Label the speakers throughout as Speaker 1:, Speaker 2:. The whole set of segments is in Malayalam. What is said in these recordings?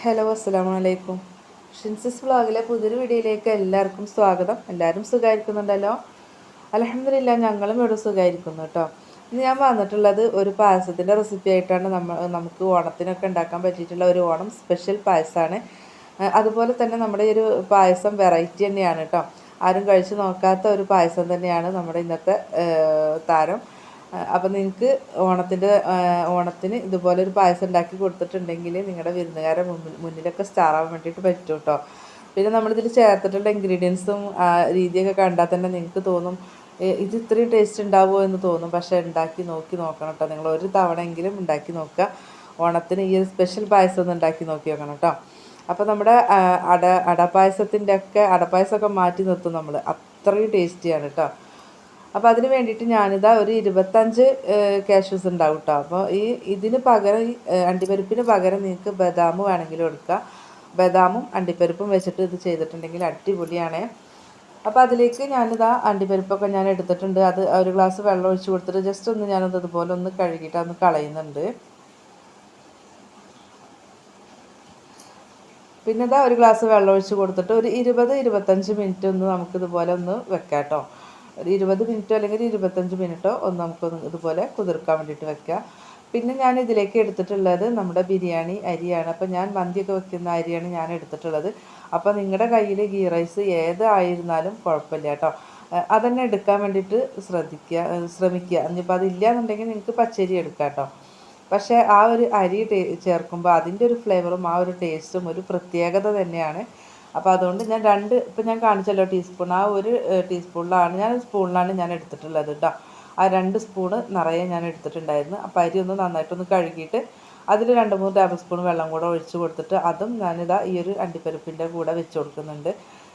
Speaker 1: ഹലോ അസ്സാം വലൈക്കും ഷിൻസിസ് വ്ളോഗിലെ പുതിയൊരു വീഡിയോയിലേക്ക് എല്ലാവർക്കും സ്വാഗതം. എല്ലാവരും സുഖമായിരിക്കുന്നുണ്ടല്ലോ അലഹമില്ല ഞങ്ങളും ഇവിടെ സുഖമായിരിക്കുന്നു കേട്ടോ. ഇന്ന് ഞാൻ വന്നിട്ടുള്ളത് ഒരു പായസത്തിന്റെ റെസിപ്പി ആയിട്ടാണ് നമ്മൾ നമുക്ക് ഓണത്തിനൊക്കെ ഉണ്ടാക്കാൻ പറ്റിയിട്ടുള്ള ഒരു ഓണം സ്പെഷ്യൽ പായസമാണ്. അതുപോലെ തന്നെ നമ്മുടെ ഈ ഒരു പായസം വെറൈറ്റി തന്നെയാണ് കേട്ടോ. ആരും കഴിച്ച് നോക്കാത്ത ഒരു പായസം തന്നെയാണ് നമ്മുടെ ഇന്നത്തെ താരം. അപ്പം നിങ്ങൾക്ക് ഓണത്തിന്റെ ഓണത്തിന് ഇതുപോലെ ഒരു പായസം ഉണ്ടാക്കി കൊടുത്തിട്ടുണ്ടെങ്കിൽ നിങ്ങളുടെ വിരുന്നുകാരെ മുന്നിൽ മുന്നിലൊക്കെ സ്റ്റാർ ആവാൻ വേണ്ടിയിട്ട് പറ്റും കേട്ടോ പിന്നെ നമ്മളിതിൽ ചേർത്തിട്ടുള്ള ഇൻഗ്രീഡിയൻസും രീതിയൊക്കെ കണ്ടാൽ തന്നെ നിങ്ങൾക്ക് തോന്നും ഇത് ഇത്രയും ടേസ്റ്റ് ഉണ്ടാവുമോ എന്ന് തോന്നും. പക്ഷേ ഉണ്ടാക്കി നോക്കി നോക്കണം കേട്ടോ നിങ്ങൾ ഒരു തവണയെങ്കിലും ഉണ്ടാക്കി നോക്കുക. ഓണത്തിന് ഈ ഒരു സ്പെഷ്യൽ പായസം ഒന്ന് ഉണ്ടാക്കി നോക്കി നോക്കണം കേട്ടോ അപ്പോൾ നമ്മുടെ അട അടപ്പായസത്തിന്റെ ഒക്കെ അടപ്പായസമൊക്കെ മാറ്റി നിർത്തും നമ്മൾ അത്രയും ടേസ്റ്റിയാണ് കേട്ടോ അപ്പോൾ അതിന് വേണ്ടിയിട്ട് ഞാനിതാ ഒരു ഇരുപത്തഞ്ച് കാഷ്യൂസ് ഉണ്ടാവും കേട്ടോ അപ്പോൾ ഈ ഇതിന് പകരം ഈ അണ്ടിപ്പരിപ്പിന് പകരം നിങ്ങൾക്ക് ബദാം വേണമെങ്കിലും എടുക്കാം. ബദാമും അണ്ടിപ്പരിപ്പും വെച്ചിട്ട് ഇത് ചെയ്തിട്ടുണ്ടെങ്കിൽ അടിപൊളിയാണ്. അപ്പോൾ അതിലേക്ക് ഞാനിതാ അണ്ടിപ്പരിപ്പൊക്കെ ഞാൻ എടുത്തിട്ടുണ്ട്. അത് ഒരു ഗ്ലാസ് വെള്ളം ഒഴിച്ച് കൊടുത്തിട്ട് ജസ്റ്റ് ഒന്ന് ഞാനത് ഇതുപോലെ ഒന്ന് കഴുകിയിട്ട് ഒന്ന് കളയുന്നുണ്ട്. പിന്നെ ഇതാ ഒരു ഗ്ലാസ് വെള്ളം ഒഴിച്ച് കൊടുത്തിട്ട് ഒരു ഇരുപത് ഇരുപത്തഞ്ച് മിനിറ്റ് ഒന്ന് നമുക്കിതുപോലെ ഒന്ന് വെക്കാം കേട്ടോ ഒരു ഇരുപത് മിനിറ്റോ അല്ലെങ്കിൽ ഇരുപത്തഞ്ച് മിനിറ്റോ ഒന്ന് നമുക്ക് ഇതുപോലെ കുതിർക്കാൻ വേണ്ടിയിട്ട് വെക്കാം പിന്നെ ഞാൻ ഇതിലേക്ക് എടുത്തിട്ടുള്ളത് നമ്മുടെ ബിരിയാണി അരിയാണ്. അപ്പോൾ ഞാൻ മന്തിയൊക്കെ വെക്കുന്ന അരിയാണ് ഞാൻ എടുത്തിട്ടുള്ളത്. അപ്പോൾ നിങ്ങളുടെ കയ്യിൽ ഗീ റൈസ് ഏതായിരുന്നാലും കുഴപ്പമില്ല കേട്ടോ. അതന്നെ എടുക്കാൻ വേണ്ടിയിട്ട് ശ്രദ്ധിക്കുക ശ്രമിക്കുക. ഇനിയിപ്പോൾ അതില്ല എന്നുണ്ടെങ്കിൽ നിങ്ങൾക്ക് പച്ചരി എടുക്കാം കേട്ടോ. പക്ഷേ ആ ഒരു അരി ചേർക്കുമ്പോൾ അതിന്റെ ഒരു ഫ്ലേവറും ആ ഒരു ടേസ്റ്റും ഒരു പ്രത്യേകത തന്നെയാണ്. അപ്പോൾ അതുകൊണ്ട് ഞാൻ രണ്ട് ഇപ്പം ഞാൻ കാണിച്ചല്ലോ ടീസ്പൂൺ ആ ഒരു ടീസ്പൂണിലാണ് ഞാൻ സ്പൂണിലാണ് ഞാൻ എടുത്തിട്ടുള്ളത് കേട്ടോ ആ രണ്ട് സ്പൂണ് നിറയെ ഞാൻ എടുത്തിട്ടുണ്ടായിരുന്നു. അപ്പോൾ അരി ഒന്ന് നന്നായിട്ടൊന്ന് കഴുകിയിട്ട് അതിൽ രണ്ട് മൂന്ന് ടേബിൾ സ്പൂൺ വെള്ളം കൂടെ ഒഴിച്ച് കൊടുത്തിട്ട് അതും ഞാനിതാ ഈ ഒരു അണ്ടിപ്പരിപ്പിന്റെ കൂടെ വെച്ച് കൊടുക്കുന്നുണ്ട്.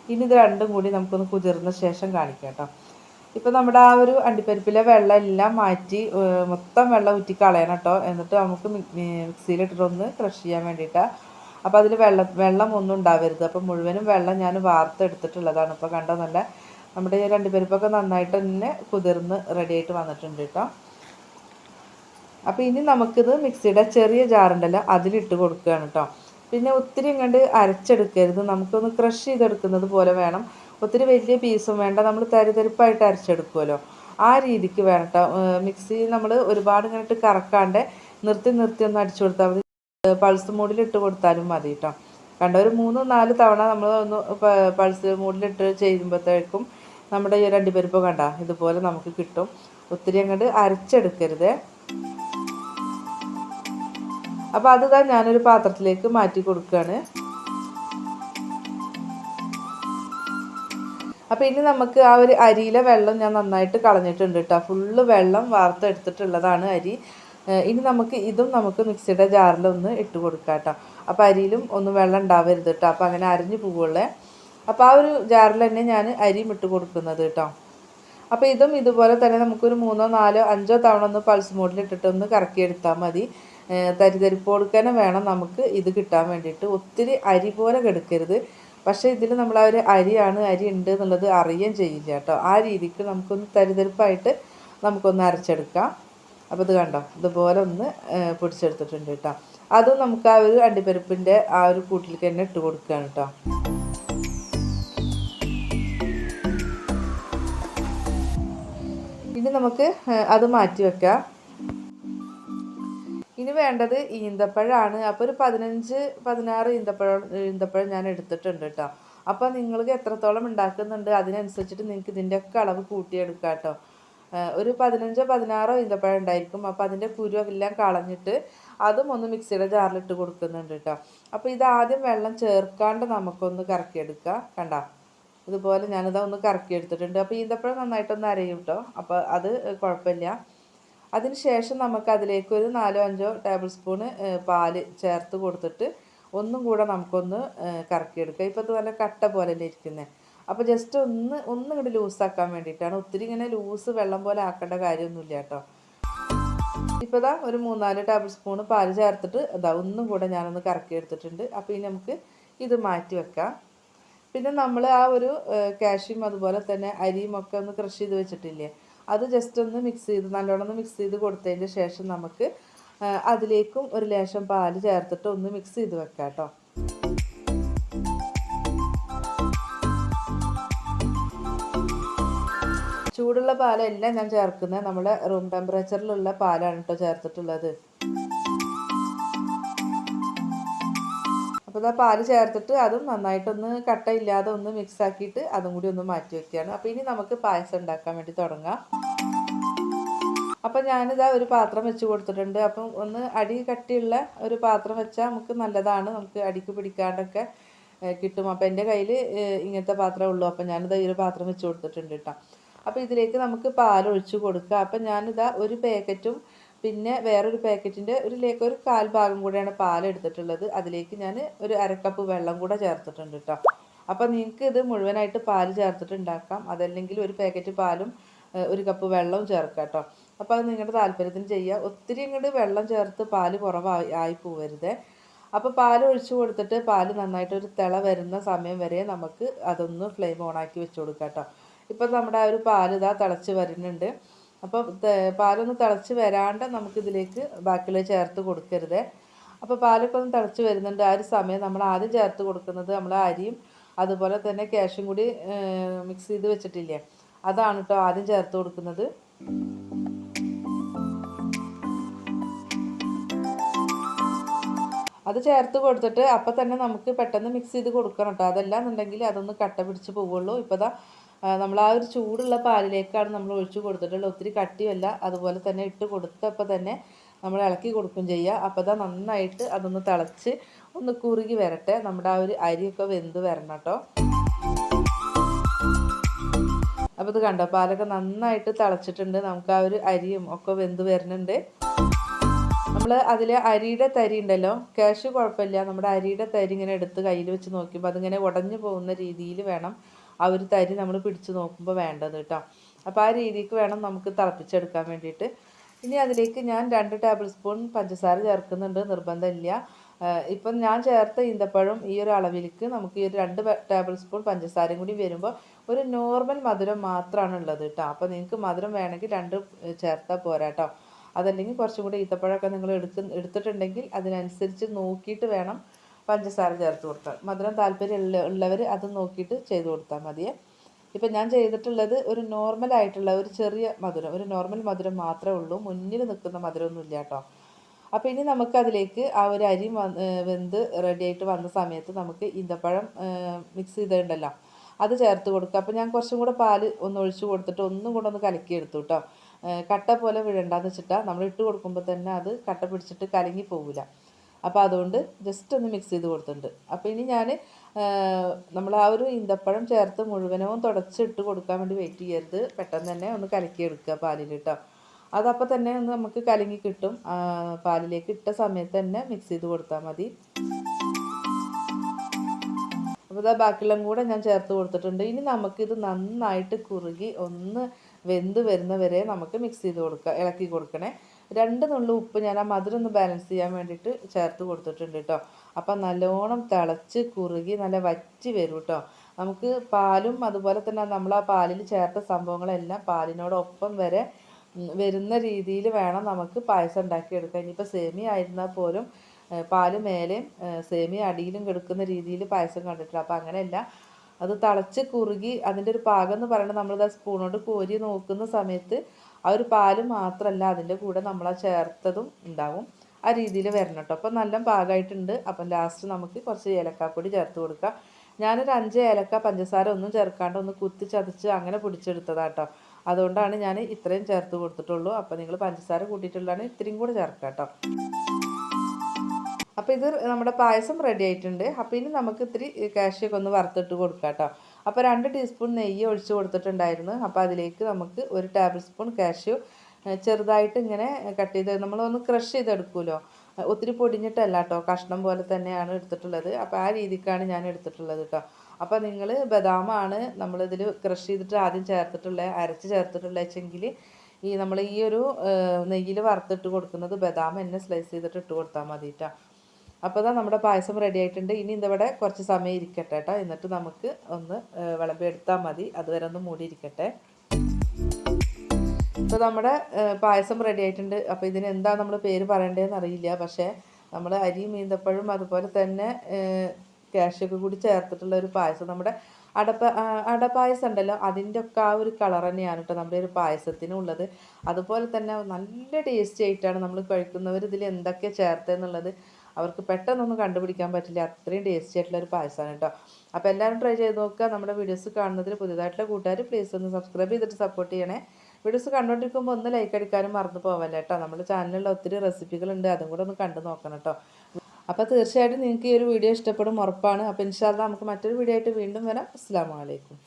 Speaker 1: ഇനി ഇത് രണ്ടും കൂടി നമുക്കൊന്ന് കുതിർന്ന ശേഷം കാണിക്കാം കേട്ടോ ഇപ്പം നമ്മുടെ ആ ഒരു അണ്ടിപ്പരിപ്പിലെ വെള്ളം എല്ലാം മാറ്റി മൊത്തം വെള്ളം ഊറ്റി കളയണം കേട്ടോ എന്നിട്ട് നമുക്ക് മി- മി- മിക്സിയിലിട്ടിട്ട് ഒന്ന് ക്രഷ് ചെയ്യാൻ വേണ്ടിയിട്ടാണ് അപ്പോൾ അതിൽ വെള്ളം വെള്ളം ഒന്നും ഉണ്ടാവരുത്. അപ്പോൾ മുഴുവനും വെള്ളം ഞാൻ വാർത്തെടുത്തിട്ടുള്ളതാണ്. ഇപ്പോൾ കണ്ടോ നല്ല നമ്മുടെ ഈ അണ്ടിപ്പരിപ്പൊക്കെ നന്നായിട്ട് തന്നെ കുതിർന്ന് റെഡിയായിട്ട് വന്നിട്ടുണ്ട് കേട്ടോ അപ്പോൾ ഇനി നമുക്കിത് മിക്സിയുടെ ചെറിയ ജാറുണ്ടല്ലോ അതിലിട്ട് കൊടുക്കുകയാണ് കേട്ടോ പിന്നെ ഒത്തിരി ഇങ്ങോട്ട് അരച്ചെടുക്കരുത്. നമുക്കൊന്ന് ക്രഷ് ചെയ്തെടുക്കുന്നത് പോലെ വേണം. ഒത്തിരി വലിയ പീസും വേണ്ട. നമ്മൾ തരിതരിപ്പായിട്ട് അരച്ചെടുക്കുമല്ലോ ആ രീതിക്ക് വേണം കേട്ടോ മിക്സി നമ്മൾ ഒരുപാട് ഇങ്ങോട്ട് കറക്കാണ്ട് നിർത്തി നിർത്തി ഒന്ന് അടിച്ചു കൊടുത്താൽ മതി. പൾസ് മൂഡിൽ ഇട്ട് കൊടുത്താലും മതി കേട്ടോ കണ്ട ഒരു മൂന്ന് നാല് തവണ നമ്മൾ ഒന്ന് പൾസ് മൂഡിലിട്ട് ചെയ്യുമ്പോഴത്തേക്കും നമ്മുടെ ഈ ഒരു അണ്ടിപ്പരിപ്പ് കണ്ട ഇതുപോലെ നമുക്ക് കിട്ടും. ഒത്തിരി അങ്ങോട്ട് അരച്ചെടുക്കരുത്. അപ്പോൾ അത് തന്നെ ഞാനൊരു പാത്രത്തിലേക്ക് മാറ്റി കൊടുക്കുകയാണ് അപ്പോൾ ഇനി നമുക്ക് ആ ഒരു അരിയിലെ വെള്ളം ഞാൻ നന്നായിട്ട് കളഞ്ഞിട്ടുണ്ട് കേട്ടോ ഫുള്ള് വെള്ളം വാർത്തെടുത്തിട്ടുള്ളതാണ് അരി. ഇനി നമുക്ക് ഇതും നമുക്ക് മിക്സിയുടെ ജാറിലൊന്ന് ഇട്ട് കൊടുക്കാം കേട്ടോ. അപ്പോൾ അരിയിലും ഒന്നും വെള്ളം ഉണ്ടാവരുത് കേട്ടോ. അപ്പോൾ അങ്ങനെ അരിഞ്ഞ് പോവുള്ളേ അപ്പോൾ ആ ഒരു ജാറിൽ തന്നെ ഞാൻ അരിയും ഇട്ട് കൊടുക്കുന്നത് കേട്ടോ. അപ്പോൾ ഇതും ഇതുപോലെ തന്നെ നമുക്കൊരു മൂന്നോ നാലോ അഞ്ചോ തവണ ഒന്ന് പൾസ് മോഡിൽ ഇട്ടിട്ട് ഒന്ന് കറക്കിയെടുത്താൽ മതി. തരിതരിപ്പ് കൊടുക്കാനും വേണം. നമുക്ക് ഇത് കിട്ടാൻ വേണ്ടിയിട്ട്. ഒത്തിരി അരി പോലെ കെടുക്കരുത്. പക്ഷേ ഇതിൽ നമ്മൾ ആ ഒരു അരിയാണ് അരി ഉണ്ട് എന്നുള്ളത് അറിയുകയും ചെയ്യില്ല കേട്ടോ. ആ രീതിക്ക് നമുക്കൊന്ന് തരിതരിപ്പായിട്ട് നമുക്കൊന്ന് അരച്ചെടുക്കാം. അപ്പോൾ ഇത് കണ്ടോ? ഇതുപോലെ ഒന്ന് പൊടിച്ചെടുത്തിട്ടുണ്ട് കേട്ടോ. അത് നമുക്ക് ആ ഒരു അണ്ടിപ്പരിപ്പിന്റെ ആ ഒരു കൂട്ടിലേക്ക് തന്നെ ഇട്ട് കൊടുക്കുകയാണ് കേട്ടോ. ഇനി നമുക്ക് അത് മാറ്റി വെക്കാം. ഇനി വേണ്ടത് ഈന്തപ്പഴമാണ് അപ്പോൾ ഒരു പതിനഞ്ച് പതിനാറ് ഈന്തപ്പഴം ഈന്തപ്പഴം ഞാൻ എടുത്തിട്ടുണ്ട് കേട്ടോ. അപ്പോൾ നിങ്ങൾക്ക് എത്രത്തോളം ഉണ്ടാക്കുന്നുണ്ട് അതിനനുസരിച്ചിട്ട് നിങ്ങൾക്ക് ഇതിന്റെയൊക്കെ അളവ് കൂട്ടിയെടുക്കാം കേട്ടോ. ഒരു പതിനഞ്ചോ പതിനാറോ ഈന്തപ്പഴം ഉണ്ടായിരിക്കും. അപ്പോൾ അതിന്റെ കുരു എല്ലാം കളഞ്ഞിട്ട് അതും ഒന്ന് മിക്സിയുടെ ജാറിലിട്ട് കൊടുക്കുന്നുണ്ട് കേട്ടോ അപ്പോൾ ഇത് ആദ്യം വെള്ളം ചേർക്കാണ്ട് നമുക്കൊന്ന് കറക്കിയെടുക്കാം. കണ്ട? ഇതുപോലെ ഞാനിത് ഒന്ന് കറക്കി എടുത്തിട്ടുണ്ട് അപ്പോൾ ഈന്തപ്പഴം നന്നായിട്ടൊന്ന് അരയും കേട്ടോ അപ്പോൾ അത് കുഴപ്പമില്ല. അതിന് ശേഷം നമുക്ക് അതിലേക്ക് ഒരു നാലോ അഞ്ചോ ടേബിൾ സ്പൂണ് പാൽ ചേർത്ത് കൊടുത്തിട്ട് ഒന്നും കൂടെ നമുക്കൊന്ന് കറക്കിയെടുക്കാം. കറക്കിയെടുക്കുക ഇപ്പോൾ ഇത് നല്ല കട്ട പോലെയല്ലേ ഇരിക്കുന്നത് അപ്പോൾ ജസ്റ്റ് ഒന്ന് ഒന്ന് ഇങ്ങോട്ട് ലൂസാക്കാൻ വേണ്ടിയിട്ടാണ് ഒത്തിരി ഇങ്ങനെ ലൂസ് വെള്ളം പോലെ ആക്കേണ്ട കാര്യമൊന്നുമില്ല കേട്ടോ. ഇപ്പോൾ ഇതാ ഒരു മൂന്നാൽ ടേബിൾ സ്പൂൺ പാൽ ചേർത്തിട്ട് ഇതാ ഒന്നും കൂടെ ഞാനൊന്ന് കറക്കി എടുത്തിട്ടുണ്ട്. അപ്പോൾ ഇനി നമുക്ക് ഇത് മാറ്റി വെക്കാം. പിന്നെ നമ്മൾ ആ ഒരു കാഷ്യും അതുപോലെ തന്നെ അരിയും ഒക്കെ ഒന്ന് ക്രഷ് ചെയ്ത് വെച്ചിട്ടില്ലേ? അത് ജസ്റ്റ് ഒന്ന് മിക്സ് ചെയ്ത് നല്ലോണം ഒന്ന് മിക്സ് ചെയ്ത് കൊടുത്തതിന്റെ ശേഷം നമുക്ക് അതിലേക്കും ഒരു ലേശം പാൽ ചേർത്തിട്ട് ഒന്ന് മിക്സ് ചെയ്ത് വെക്കാം കേട്ടോ. ചൂടുള്ള പാലല്ല ഞാൻ ചേർക്കുന്നത് നമ്മുടെ റൂം ടെമ്പറേച്ചറിലുള്ള പാലാണ് കേട്ടോ ചേർത്തിട്ടുള്ളത്. അപ്പോൾ ഇതാ പാൽ ചേർത്തിട്ട് അതും നന്നായിട്ടൊന്ന് കട്ടയില്ലാതെ ഒന്ന് മിക്സ് ആക്കിയിട്ട് അതും കൂടി ഒന്ന് മാറ്റി വെക്കുകയാണ് അപ്പോൾ ഇനി നമുക്ക് പായസം ഉണ്ടാക്കാൻ വേണ്ടി തുടങ്ങാം. അപ്പം ഞാനിതാ ഒരു പാത്രം വെച്ച് കൊടുത്തിട്ടുണ്ട്. അപ്പം ഒന്ന് അടി കട്ടിയുള്ള ഒരു പാത്രം വെച്ചാൽ നമുക്ക് നല്ലതാണ്. നമുക്ക് അടിക്ക് പിടിക്കാണ്ടൊക്കെ കിട്ടും. അപ്പം എന്റെ കയ്യിൽ ഇങ്ങനത്തെ പാത്രമേ ഉള്ളൂ. അപ്പം ഞാനിതാ ഈ ഒരു പാത്രം വെച്ച് കൊടുത്തിട്ടുണ്ട് കേട്ടോ അപ്പോൾ ഇതിലേക്ക് നമുക്ക് പാൽ ഒഴിച്ച് കൊടുക്കുക. അപ്പം ഞാനിതാ ഒരു പാക്കറ്റും പിന്നെ വേറൊരു പാക്കറ്റിന്റെ ഒരു ലേക്ക് ഒരു കാൽ ഭാഗം കൂടെയാണ് പാൽ എടുത്തിട്ടുള്ളത്. അതിലേക്ക് ഞാൻ ഒരു അരക്കപ്പ് വെള്ളം കൂടെ ചേർത്തിട്ടുണ്ട് കേട്ടോ അപ്പോൾ നിങ്ങൾക്ക് ഇത് മുഴുവനായിട്ട് പാൽ ചേർത്തിട്ട് ഉണ്ടാക്കാം. അതല്ലെങ്കിൽ ഒരു പാക്കറ്റ് പാലും ഒരു കപ്പ് വെള്ളവും ചേർക്കാം കേട്ടോ അപ്പോൾ അത് നിങ്ങളുടെ താല്പര്യത്തിന് ചെയ്യുക ഒത്തിരി ഇങ്ങോട്ട് വെള്ളം ചേർത്ത് പാൽ കുറവായി ആയി പോവരുത്. അപ്പോൾ പാൽ ഒഴിച്ച് കൊടുത്തിട്ട് പാൽ നന്നായിട്ട് ഒരു തിള വരുന്ന സമയം വരെ നമുക്ക് അതൊന്ന് ഫ്ലെയിം ഓണാക്കി വെച്ച് കൊടുക്കാം കേട്ടോ ഇപ്പം നമ്മുടെ ആ ഒരു പാൽ ഇതാ തിളച്ച് വരുന്നുണ്ട്. അപ്പോൾ പാലൊന്ന് തിളച്ച് വരാണ്ട് നമുക്കിതിലേക്ക് ബാക്കിയുള്ള ചേർത്ത് കൊടുക്കരുത്. അപ്പോൾ പാലൊക്കെ ഒന്ന് തിളച്ച് വരുന്നുണ്ട്. ആ ഒരു സമയം നമ്മൾ ആദ്യം ചേർത്ത് കൊടുക്കുന്നത് നമ്മൾ അരിയും അതുപോലെ തന്നെ ക്യാഷും കൂടി മിക്സ് ചെയ്ത് വെച്ചിട്ടില്ലേ? അതാണ് കേട്ടോ ആദ്യം ചേർത്ത് കൊടുക്കുന്നത്. അത് ചേർത്ത് കൊടുത്തിട്ട് അപ്പം തന്നെ നമുക്ക് പെട്ടെന്ന് മിക്സ് ചെയ്ത് കൊടുക്കണം കേട്ടോ. അതല്ല എന്നുണ്ടെങ്കിൽ അതൊന്ന് കട്ട പിടിച്ച് പോവുള്ളൂ. ദാ നമ്മൾ ആ ഒരു ചൂടുള്ള പാലിലേക്കാണ് നമ്മൾ ഒഴിച്ചു കൊടുത്തിട്ടുള്ളത്. ഒത്തിരി കട്ടിയല്ല അതുപോലെ തന്നെ ഇട്ട് കൊടുത്തപ്പോൾ തന്നെ നമ്മൾ ഇളക്കി കൊടുക്കും ചെയ്യുക. അപ്പോൾ അതാ നന്നായിട്ട് അതൊന്ന് തിളച്ച് ഒന്ന് കുറുകി വരട്ടെ. നമ്മുടെ ആ ഒരു അരിയൊക്കെ വെന്ത് വരണം കേട്ടോ. അപ്പോൾ ഇത് കണ്ടോ പാലൊക്കെ നന്നായിട്ട് തിളച്ചിട്ടുണ്ട്. നമുക്ക് ആ ഒരു അരിയും ഒക്കെ വെന്ത് വരുന്നുണ്ട്. നമ്മൾ അതിൽ അരിയുടെ തരി ഉണ്ടല്ലോ ക്യാഷ് കുഴപ്പമില്ല. നമ്മുടെ അരിയുടെ തരി ഇങ്ങനെ എടുത്ത് കയ്യിൽ വെച്ച് നോക്കുമ്പോൾ അതിങ്ങനെ ഉടഞ്ഞു പോകുന്ന രീതിയിൽ വേണം ആ ഒരു തരി നമ്മൾ പിടിച്ച് നോക്കുമ്പോൾ വേണ്ടത് കേട്ടോ അപ്പോൾ ആ രീതിക്ക് വേണം നമുക്ക് തിളപ്പിച്ചെടുക്കാൻ വേണ്ടിയിട്ട്. ഇനി അതിലേക്ക് ഞാൻ രണ്ട് ടേബിൾ സ്പൂൺ പഞ്ചസാര ചേർക്കുന്നുണ്ട് നിർബന്ധമില്ല. ഇപ്പം ഞാൻ ചേർത്ത ഈന്തപ്പഴം ഈ ഒരു അളവിലേക്ക് നമുക്ക് ഈ ഒരു രണ്ട് ടേബിൾ സ്പൂൺ പഞ്ചസാരയും കൂടി വരുമ്പോൾ ഒരു നോർമൽ മധുരം മാത്രമാണ് ഉള്ളത് കേട്ടോ അപ്പോൾ നിങ്ങൾക്ക് മധുരം വേണമെങ്കിൽ രണ്ട് ചേർത്താൽ പോരാ കേട്ടോ അതല്ലെങ്കിൽ കുറച്ചും കൂടി ഈത്തപ്പഴമൊക്കെ നിങ്ങൾ എടുക്കുന്ന എടുത്തിട്ടുണ്ടെങ്കിൽ അതിനനുസരിച്ച് നോക്കിയിട്ട് വേണം പഞ്ചസാര ചേർത്ത് കൊടുക്കാം മധുരം താല്പര്യം ഉള്ളവർ അത് നോക്കിയിട്ട് ചെയ്ത് കൊടുത്താൽ മതിയേ. ഇപ്പം ഞാൻ ചെയ്തിട്ടുള്ളത് ഒരു നോർമൽ ആയിട്ടുള്ള ഒരു ചെറിയ മധുരം ഒരു നോർമൽ മധുരം മാത്രമേ ഉള്ളൂ. മുന്നിൽ നിൽക്കുന്ന മധുരമൊന്നും ഇല്ല കേട്ടോ. അപ്പോൾ ഇനി നമുക്ക് അതിലേക്ക് ആ ഒരു അരി വെന്ത് റെഡി ആയിട്ട് വന്ന സമയത്ത് നമുക്ക് ഈന്തപ്പഴം മിക്സ് ചെയ്തിട്ടുണ്ടല്ലോ. അത് ചേർത്ത് കൊടുക്കുക. അപ്പോൾ ഞാൻ കുറച്ചും കൂടെ പാൽ ഒന്ന് ഒഴിച്ച് കൊടുത്തിട്ട് ഒന്നും കൂടെ ഒന്ന് കലക്കി എടുത്തു കേട്ടോ. കട്ട പോലെ വിഴണ്ടെന്ന് വെച്ചിട്ടാണ് നമ്മൾ ഇട്ട് കൊടുക്കുമ്പോൾ തന്നെ അത് കട്ട പിടിച്ചിട്ട് കലങ്ങി പോകില്ല അപ്പോൾ അതുകൊണ്ട് ജസ്റ്റ് ഒന്ന് മിക്സ് ചെയ്ത് കൊടുത്തിട്ടുണ്ട്. അപ്പോൾ ഇനി ഞാൻ നമ്മൾ ആ ഒരു ഈന്തപ്പഴം ചേർത്ത് മുഴുവനവും തുടച്ചിട്ട് കൊടുക്കാൻ വേണ്ടി വെയിറ്റ് ചെയ്യരുത്. പെട്ടെന്ന് തന്നെ ഒന്ന് കലക്കിയെടുക്കുക പാലിൽ കേട്ടോ അതപ്പോൾ തന്നെ ഒന്ന് നമുക്ക് കലങ്ങി കിട്ടും. പാലിലേക്ക് ഇട്ട സമയത്ത് തന്നെ മിക്സ് ചെയ്ത് കൊടുത്താൽ മതി. അപ്പോൾ ഇതാ ബാക്കിയെല്ലാം കൂടെ ഞാൻ ചേർത്ത് കൊടുത്തിട്ടുണ്ട്. ഇനി നമുക്കിത് നന്നായിട്ട് കുറുകി ഒന്ന് വെന്ത് വരുന്നവരെ നമുക്ക് മിക്സ് ചെയ്ത് കൊടുക്കുക ഇളക്കി കൊടുക്കണേ. രണ്ട് നുള്ളു ഉപ്പ് ഞാൻ ആ മധുരം ഒന്ന് ബാലൻസ് ചെയ്യാൻ വേണ്ടിയിട്ട് ചേർത്ത് കൊടുത്തിട്ടുണ്ട് കേട്ടോ അപ്പം നല്ലോണം തിളച്ച് കുറുകി നല്ല വറ്റി വരും കേട്ടോ നമുക്ക് പാലും അതുപോലെ തന്നെ നമ്മൾ ആ പാലിൽ ചേർത്ത സംഭവങ്ങളെല്ലാം പാലിനോടൊപ്പം വരെ വരുന്ന രീതിയിൽ വേണം നമുക്ക് പായസം ഉണ്ടാക്കിയെടുക്കാൻ ഇനിയിപ്പോൾ സേമിയ ആയിരുന്നാൽ പോലും പാൽ മേലെയും സേമിയ അടിയിലും കിടക്കുന്ന രീതിയിൽ പായസം കണ്ടിട്ടില്ല. അപ്പോൾ അങ്ങനെയല്ല അത് തിളച്ച് കുറുകി അതിന്റെ ഒരു പാകം എന്ന് പറയുന്നത് നമ്മളിത് ആ സ്പൂണോട് കോരി നോക്കുന്ന സമയത്ത് ആ ഒരു പാൽ മാത്രമല്ല അതിന്റെ കൂടെ നമ്മൾ ആ ചേർത്തതും ഉണ്ടാവും. ആ രീതിയിൽ വരണം കേട്ടോ. അപ്പം നല്ല പാകമായിട്ടുണ്ട് അപ്പം ലാസ്റ്റ് നമുക്ക് കുറച്ച് ഏലക്കാപ്പൊടി ചേർത്ത് കൊടുക്കാം ഞാനൊരു അഞ്ച് ഏലക്ക പഞ്ചസാര ഒന്നും ചേർക്കാണ്ട് ഒന്ന് കുത്തി ചതച്ച് അങ്ങനെ കേട്ടോ. അതുകൊണ്ടാണ് ഞാൻ ഇത്രയും ചേർത്ത് കൊടുത്തിട്ടുള്ളൂ. അപ്പോൾ നിങ്ങൾ പഞ്ചസാര കൂട്ടിയിട്ടുള്ളതാണ് ഇത്രയും കൂടെ ചേർക്കാം കേട്ടോ. അപ്പോൾ ഇത് നമ്മുടെ പായസം റെഡി ആയിട്ടുണ്ട്. അപ്പോൾ ഇനി നമുക്ക് ഇത്തിരി കാഷ്യൊക്കെ ഒന്ന് വറുത്തിട്ട് കൊടുക്കാം കേട്ടോ. അപ്പോൾ രണ്ട് ടീസ്പൂൺ നെയ്യ് ഒഴിച്ച് കൊടുത്തിട്ടുണ്ടായിരുന്നു. അപ്പോൾ അതിലേക്ക് നമുക്ക് ഒരു ടേബിൾ സ്പൂൺ കാഷ്യൂ ചെറുതായിട്ട് ഇങ്ങനെ കട്ട് ചെയ്ത് നമ്മൾ ഒന്ന് ക്രഷ് ചെയ്തെടുക്കുമല്ലോ ഒത്തിരി പൊടിഞ്ഞിട്ടല്ല കേട്ടോ കഷ്ണം പോലെ തന്നെയാണ് എടുത്തിട്ടുള്ളത്. അപ്പോൾ ആ രീതിക്കാണ് ഞാൻ എടുത്തിട്ടുള്ളത് കേട്ടോ അപ്പോൾ നിങ്ങൾ ബദാമാണ് നമ്മളിതിൽ ക്രഷ് ചെയ്തിട്ട് ആദ്യം ചേർത്തിട്ടുള്ള അരച്ച് ചേർത്തിട്ടുള്ള വെച്ചെങ്കിൽ ഈ നമ്മൾ ഈ ഒരു നെയ്യിൽ വറുത്തിട്ട് കൊടുക്കുന്നത് ബദാം എന്നെ സ്ലൈസ് ചെയ്തിട്ട് ഇട്ട് കൊടുത്താൽ മതി കേട്ടോ അപ്പോൾ ഇതാ നമ്മുടെ പായസം റെഡി ആയിട്ടുണ്ട്. ഇനി ഇന്നിവിടെ കുറച്ച് സമയം ഇരിക്കട്ടെ കേട്ടോ എന്നിട്ട് നമുക്ക് ഒന്ന് വിളമ്പി എടുത്താൽ മതി. അതുവരെ ഒന്ന് മൂടി ഇരിക്കട്ടെ ഇപ്പോൾ നമ്മുടെ പായസം റെഡി ആയിട്ടുണ്ട്. അപ്പോൾ ഇതിന് എന്താ നമ്മൾ പേര് പറയേണ്ടതെന്ന് അറിയില്ല. പക്ഷേ നമ്മൾ അരിയും ഈന്തപ്പഴം അതുപോലെ തന്നെ കാഷ്യൊക്കെ കൂടി ചേർത്തിട്ടുള്ള ഒരു പായസം. നമ്മുടെ അടപ്പ അടപ്പായസം ഉണ്ടല്ലോ. അതിന്റെ ഒക്കെ ആ ഒരു കളർ തന്നെയാണ് കേട്ടോ നമ്മുടെ ഒരു പായസത്തിനുള്ളത് അതുപോലെ തന്നെ നല്ല ടേസ്റ്റി ആയിട്ടാണ് നമ്മൾ കഴിക്കുന്നവർ ഇതിൽ എന്തൊക്കെ ചേർത്തെന്നുള്ളത് അവർക്ക് പെട്ടെന്നൊന്നും കണ്ടുപിടിക്കാൻ പറ്റില്ല. അത്രയും ടേസ്റ്റി ആയിട്ടുള്ള ഒരു പായസമാണ് കേട്ടോ അപ്പോൾ എല്ലാവരും ട്രൈ ചെയ്ത് നോക്കുക. നമ്മുടെ വീഡിയോസ് കാണുന്നതിൽ പുതിയതായിട്ടുള്ള കൂട്ടുകാർ പ്ലീസ് ഒന്ന് സബ്സ്ക്രൈബ് ചെയ്തിട്ട് സപ്പോർട്ട് ചെയ്യണേ. വീഡിയോസ് കണ്ടുകൊണ്ടിരിക്കുമ്പോൾ ഒന്ന് ലൈക്ക് അടിക്കാനും മറന്നു പോവല്ലേ കേട്ടോ നമ്മുടെ ചാനലിൽ ഒത്തിരി റെസിപ്പികളുണ്ട് അതും കൂടെ ഒന്ന് കണ്ടു നോക്കണം കേട്ടോ അപ്പോൾ തീർച്ചയായിട്ടും നിങ്ങൾക്ക് ഈ ഒരു വീഡിയോ ഇഷ്ടപ്പെടും. ഉറപ്പാണ്. അപ്പോൾ ഇൻഷാല്ല നമുക്ക് മറ്റൊരു വീഡിയോ ആയിട്ട് വീണ്ടും വരാം. അസ്സാം വലൈക്കും